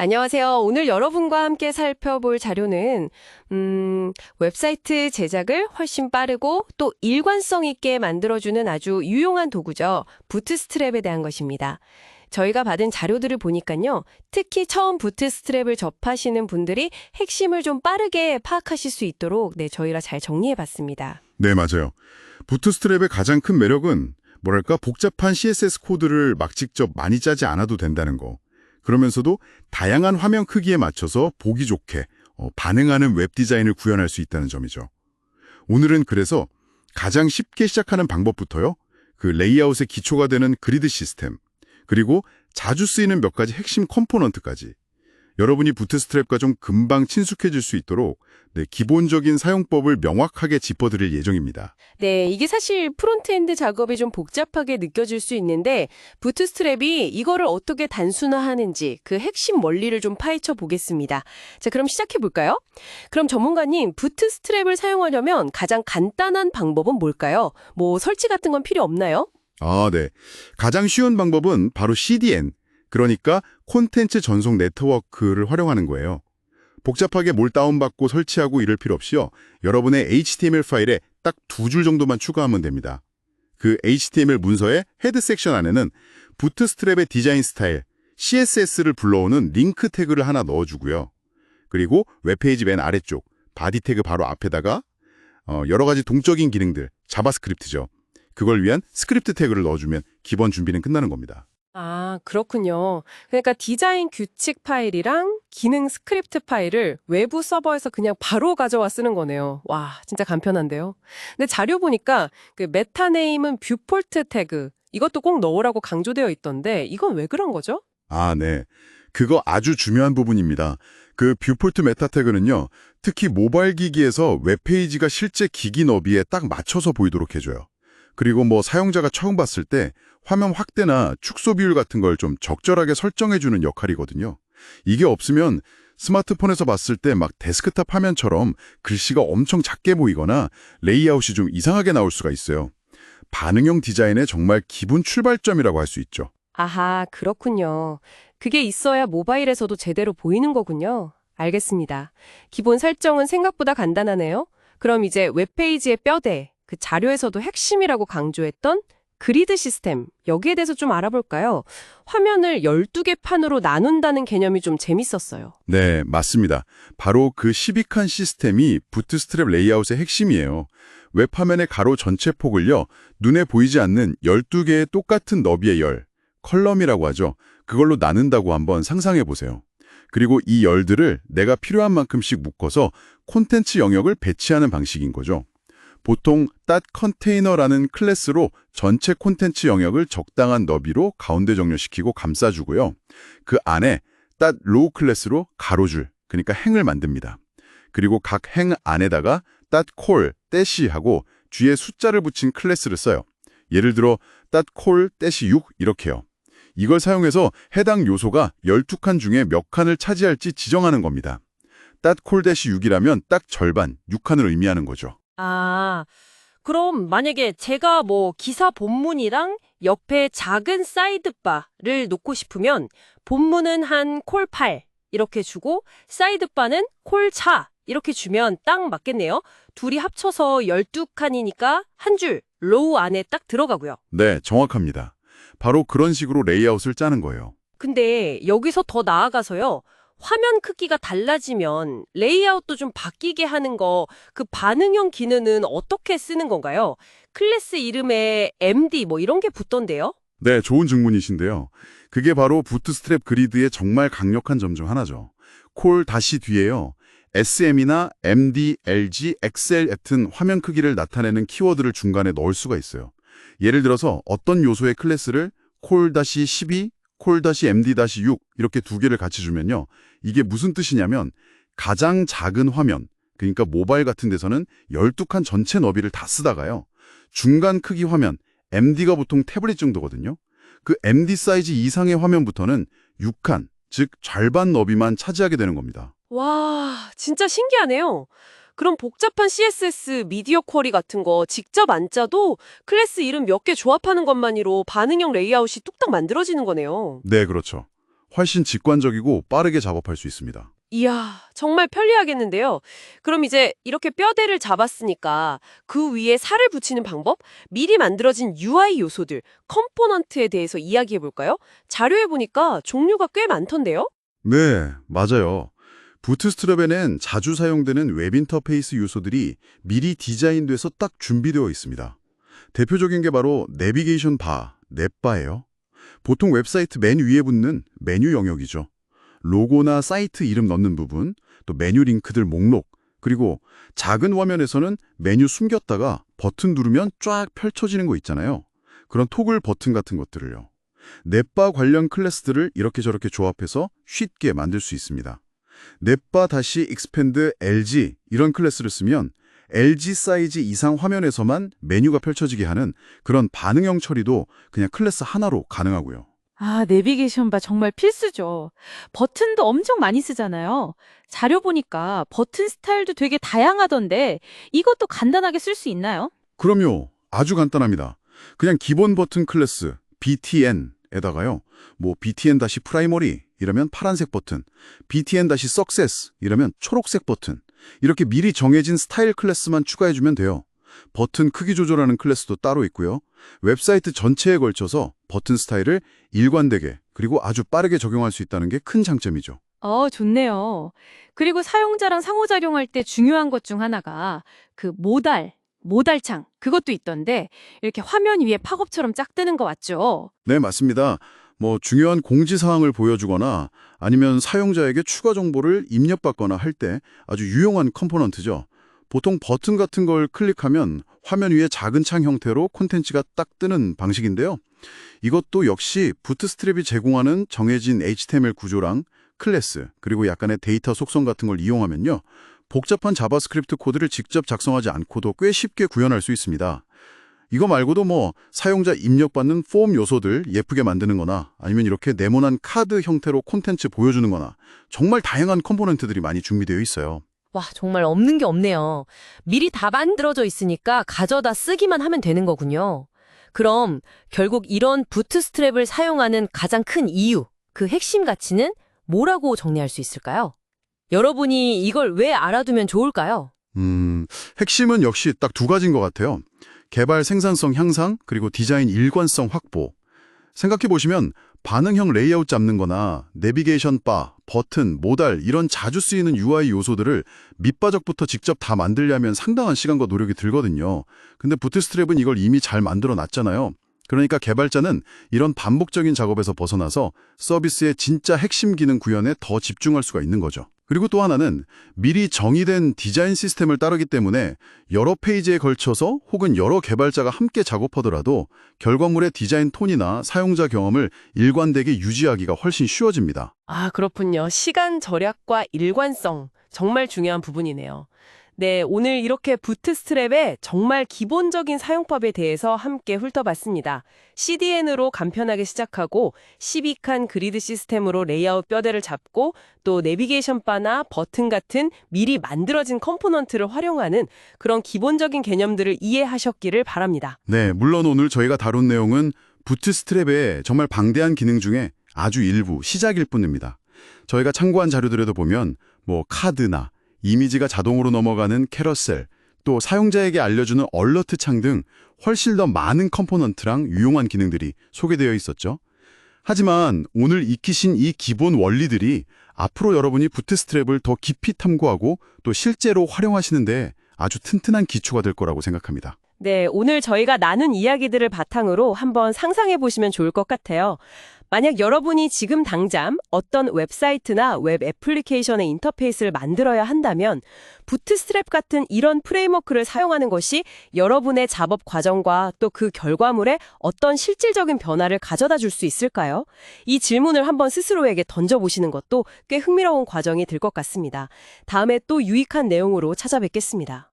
안녕하세요. 오늘 여러분과 함께 살펴볼 자료는 음, 웹사이트 제작을 훨씬 빠르고 또 일관성 있게 만들어주는 아주 유용한 도구죠. 부트스트랩에 대한 것입니다. 저희가 받은 자료들을 보니까요. 특히 처음 부트스트랩을 접하시는 분들이 핵심을 좀 빠르게 파악하실 수 있도록 네, 저희가 잘 정리해봤습니다. 네, 맞아요. 부트스트랩의 가장 큰 매력은 뭐랄까 복잡한 CSS 코드를 막 직접 많이 짜지 않아도 된다는 거. 그러면서도 다양한 화면 크기에 맞춰서 보기 좋게 어, 반응하는 웹 디자인을 구현할 수 있다는 점이죠. 오늘은 그래서 가장 쉽게 시작하는 방법부터요. 그 레이아웃의 기초가 되는 그리드 시스템, 그리고 자주 쓰이는 몇 가지 핵심 컴포넌트까지 여러분이 부트스트랩과 좀 금방 친숙해질 수 있도록 네, 기본적인 사용법을 명확하게 짚어드릴 예정입니다. 네, 이게 사실 프론트엔드 작업이 좀 복잡하게 느껴질 수 있는데 부트스트랩이 이거를 어떻게 단순화하는지 그 핵심 원리를 좀 파헤쳐 보겠습니다. 자, 그럼 시작해 볼까요? 그럼 전문가님, 부트스트랩을 사용하려면 가장 간단한 방법은 뭘까요? 뭐 설치 같은 건 필요 없나요? 아, 네. 가장 쉬운 방법은 바로 CDN, 그러니까 콘텐츠 전송 네트워크를 활용하는 거예요. 복잡하게 뭘 다운받고 설치하고 이럴 필요 없이요. 여러분의 HTML 파일에 딱 두 줄 정도만 추가하면 됩니다. 그 HTML 문서의 헤드 섹션 안에는 부트스트랩의 디자인 스타일, CSS를 불러오는 링크 태그를 하나 넣어주고요. 그리고 웹페이지 맨 아래쪽, 바디 태그 바로 앞에다가 어, 여러 가지 동적인 기능들, 자바스크립트죠. 그걸 위한 스크립트 태그를 넣어주면 기본 준비는 끝나는 겁니다. 아, 그렇군요. 그러니까 디자인 규칙 파일이랑 기능 스크립트 파일을 외부 서버에서 그냥 바로 가져와 쓰는 거네요. 와, 진짜 간편한데요. 근데 자료 보니까 그 메타 네임은 뷰폴트 태그 이것도 꼭 넣으라고 강조되어 있던데 이건 왜 그런 거죠? 아, 네. 그거 아주 중요한 부분입니다. 그 뷰폴트 메타 태그는요. 특히 모바일 기기에서 웹페이지가 실제 기기 너비에 딱 맞춰서 보이도록 해줘요. 그리고 뭐 사용자가 처음 봤을 때 화면 확대나 축소 비율 같은 걸 좀 적절하게 설정해주는 역할이거든요. 이게 없으면 스마트폰에서 봤을 때 막 데스크탑 화면처럼 글씨가 엄청 작게 보이거나 레이아웃이 좀 이상하게 나올 수가 있어요. 반응형 디자인의 정말 기본 출발점이라고 할 수 있죠. 아하, 그렇군요. 그게 있어야 모바일에서도 제대로 보이는 거군요. 알겠습니다. 기본 설정은 생각보다 간단하네요. 그럼 이제 웹페이지의 뼈대, 그 자료에서도 핵심이라고 강조했던 그리드 시스템, 여기에 대해서 좀 알아볼까요? 화면을 12개 판으로 나눈다는 개념이 좀 재밌었어요. 네, 맞습니다. 바로 그 12칸 시스템이 부트스트랩 레이아웃의 핵심이에요. 웹화면의 가로 전체 폭을요, 눈에 보이지 않는 12개의 똑같은 너비의 열, 컬럼이라고 하죠. 그걸로 나눈다고 한번 상상해 보세요. 그리고 이 열들을 내가 필요한 만큼씩 묶어서 콘텐츠 영역을 배치하는 방식인 거죠. 보통 닷 컨테이너라는 클래스로 전체 콘텐츠 영역을 적당한 너비로 가운데 정렬시키고 감싸주고요. 그 안에 닷 로우 클래스로 가로줄, 그러니까 행을 만듭니다. 그리고 각 행 안에다가 닷 콜, 떼시 하고 뒤에 숫자를 붙인 클래스를 써요. 예를 들어 닷 콜, 떼시 6 이렇게요. 이걸 사용해서 해당 요소가 12칸 중에 몇 칸을 차지할지 지정하는 겁니다. 닷 콜, 떼시 6이라면 딱 절반, 6칸을 의미하는 거죠. 아, 그럼 만약에 제가 뭐 기사 본문이랑 옆에 작은 사이드바를 놓고 싶으면 본문은 한 콜 8 이렇게 주고 사이드바는 콜4 이렇게 주면 딱 맞겠네요. 둘이 합쳐서 12칸이니까 한 줄 로우 안에 딱 들어가고요. 네, 정확합니다. 바로 그런 식으로 레이아웃을 짜는 거예요. 근데 여기서 더 나아가서요. 화면 크기가 달라지면 레이아웃도 좀 바뀌게 하는 거, 그 반응형 기능은 어떻게 쓰는 건가요? 클래스 이름에 MD 뭐 이런 게 붙던데요? 네, 좋은 질문이신데요. 그게 바로 부트스트랩 그리드의 정말 강력한 점 중 하나죠. 콜 다시 뒤에요. SM이나 MD, LG, XL 같은 화면 크기를 나타내는 키워드를 중간에 넣을 수가 있어요. 예를 들어서 어떤 요소의 클래스를 콜 다시 12, 콜 다시 MD 다시 6 이렇게 두 개를 같이 주면요. 이게 무슨 뜻이냐면 가장 작은 화면, 그러니까 모바일 같은 데서는 12칸 전체 너비를 다 쓰다가요. 중간 크기 화면, MD가 보통 태블릿 정도거든요. 그 MD 사이즈 이상의 화면부터는 6칸, 즉 절반 너비만 차지하게 되는 겁니다. 와, 진짜 신기하네요. 그럼 복잡한 CSS 미디어 쿼리 같은 거 직접 안 짜도 클래스 이름 몇 개 조합하는 것만으로 반응형 레이아웃이 뚝딱 만들어지는 거네요. 네, 그렇죠. 훨씬 직관적이고 빠르게 작업할 수 있습니다. 이야, 정말 편리하겠는데요. 그럼 이제 이렇게 뼈대를 잡았으니까 그 위에 살을 붙이는 방법, 미리 만들어진 UI 요소들, 컴포넌트에 대해서 이야기해 볼까요? 자료에 보니까 종류가 꽤 많던데요? 네, 맞아요. 부트스트랩에는 자주 사용되는 웹 인터페이스 요소들이 미리 디자인돼서 딱 준비되어 있습니다. 대표적인 게 바로 내비게이션 바, 넷바예요. 보통 웹사이트 맨 위에 붙는 메뉴 영역이죠. 로고나 사이트 이름 넣는 부분, 또 메뉴 링크들 목록, 그리고 작은 화면에서는 메뉴 숨겼다가 버튼 누르면 쫙 펼쳐지는 거 있잖아요. 그런 토글 버튼 같은 것들을요. 넷바 관련 클래스들을 이렇게 저렇게 조합해서 쉽게 만들 수 있습니다. 넷바 다시 익스펜드 LG 이런 클래스를 쓰면 LG 사이즈 이상 화면에서만 메뉴가 펼쳐지게 하는 그런 반응형 처리도 그냥 클래스 하나로 가능하고요. 아, 내비게이션 바 정말 필수죠. 버튼도 엄청 많이 쓰잖아요. 자료 보니까 버튼 스타일도 되게 다양하던데 이것도 간단하게 쓸 수 있나요? 그럼요. 아주 간단합니다. 그냥 기본 버튼 클래스 BTN에다가요. 뭐 BTN 다시 프라이머리 이러면 파란색 버튼, BTN 다시 석세스 이러면 초록색 버튼. 이렇게 미리 정해진 스타일 클래스만 추가해주면 돼요. 버튼 크기 조절하는 클래스도 따로 있고요. 웹사이트 전체에 걸쳐서 버튼 스타일을 일관되게 그리고 아주 빠르게 적용할 수 있다는 게 큰 장점이죠. 어, 좋네요. 그리고 사용자랑 상호작용할 때 중요한 것 중 하나가 그 모달, 모달창 그것도 있던데 이렇게 화면 위에 팝업처럼 짝 뜨는 거 맞죠? 네, 맞습니다. 뭐 중요한 공지사항을 보여주거나 아니면 사용자에게 추가 정보를 입력받거나 할 때 아주 유용한 컴포넌트죠. 보통 버튼 같은 걸 클릭하면 화면 위에 작은 창 형태로 콘텐츠가 딱 뜨는 방식인데요. 이것도 역시 부트스트랩이 제공하는 정해진 HTML 구조랑 클래스, 그리고 약간의 데이터 속성 같은 걸 이용하면요. 복잡한 자바스크립트 코드를 직접 작성하지 않고도 꽤 쉽게 구현할 수 있습니다. 이거 말고도 뭐 사용자 입력받는 폼 요소들 예쁘게 만드는 거나 아니면 이렇게 네모난 카드 형태로 콘텐츠 보여주는 거나 정말 다양한 컴포넌트들이 많이 준비되어 있어요. 와, 정말 없는 게 없네요. 미리 다 만들어져 있으니까 가져다 쓰기만 하면 되는 거군요. 그럼 결국 이런 부트스트랩을 사용하는 가장 큰 이유, 그 핵심 가치는 뭐라고 정리할 수 있을까요? 여러분이 이걸 왜 알아두면 좋을까요? 음, 핵심은 역시 딱 두 가지인 것 같아요. 개발 생산성 향상, 그리고 디자인 일관성 확보. 생각해보시면 반응형 레이아웃 잡는 거나 내비게이션 바, 버튼, 모달 이런 자주 쓰이는 UI 요소들을 밑바닥부터 직접 다 만들려면 상당한 시간과 노력이 들거든요. 근데 부트스트랩은 이걸 이미 잘 만들어 놨잖아요. 그러니까 개발자는 이런 반복적인 작업에서 벗어나서 서비스의 진짜 핵심 기능 구현에 더 집중할 수가 있는 거죠. 그리고 또 하나는 미리 정의된 디자인 시스템을 따르기 때문에 여러 페이지에 걸쳐서 혹은 여러 개발자가 함께 작업하더라도 결과물의 디자인 톤이나 사용자 경험을 일관되게 유지하기가 훨씬 쉬워집니다. 아, 그렇군요. 시간 절약과 일관성. 정말 중요한 부분이네요. 네, 오늘 이렇게 부트스트랩의 정말 기본적인 사용법에 대해서 함께 훑어봤습니다. CDN으로 간편하게 시작하고 12칸 그리드 시스템으로 레이아웃 뼈대를 잡고 또 내비게이션 바나 버튼 같은 미리 만들어진 컴포넌트를 활용하는 그런 기본적인 개념들을 이해하셨기를 바랍니다. 네, 물론 오늘 저희가 다룬 내용은 부트스트랩의 정말 방대한 기능 중에 아주 일부, 시작일 뿐입니다. 저희가 참고한 자료들에도 보면 뭐 카드나 이미지가 자동으로 넘어가는 캐러셀, 또 사용자에게 알려주는 얼러트 창 등 훨씬 더 많은 컴포넌트랑 유용한 기능들이 소개되어 있었죠. 하지만 오늘 익히신 이 기본 원리들이 앞으로 여러분이 부트스트랩을 더 깊이 탐구하고 또 실제로 활용하시는데 아주 튼튼한 기초가 될 거라고 생각합니다. 네, 오늘 저희가 나눈 이야기들을 바탕으로 한번 상상해 보시면 좋을 것 같아요. 만약 여러분이 지금 당장 어떤 웹사이트나 웹 애플리케이션의 인터페이스를 만들어야 한다면 부트스트랩 같은 이런 프레임워크를 사용하는 것이 여러분의 작업 과정과 또 그 결과물에 어떤 실질적인 변화를 가져다 줄 수 있을까요? 이 질문을 한번 스스로에게 던져보시는 것도 꽤 흥미로운 과정이 될 것 같습니다. 다음에 또 유익한 내용으로 찾아뵙겠습니다.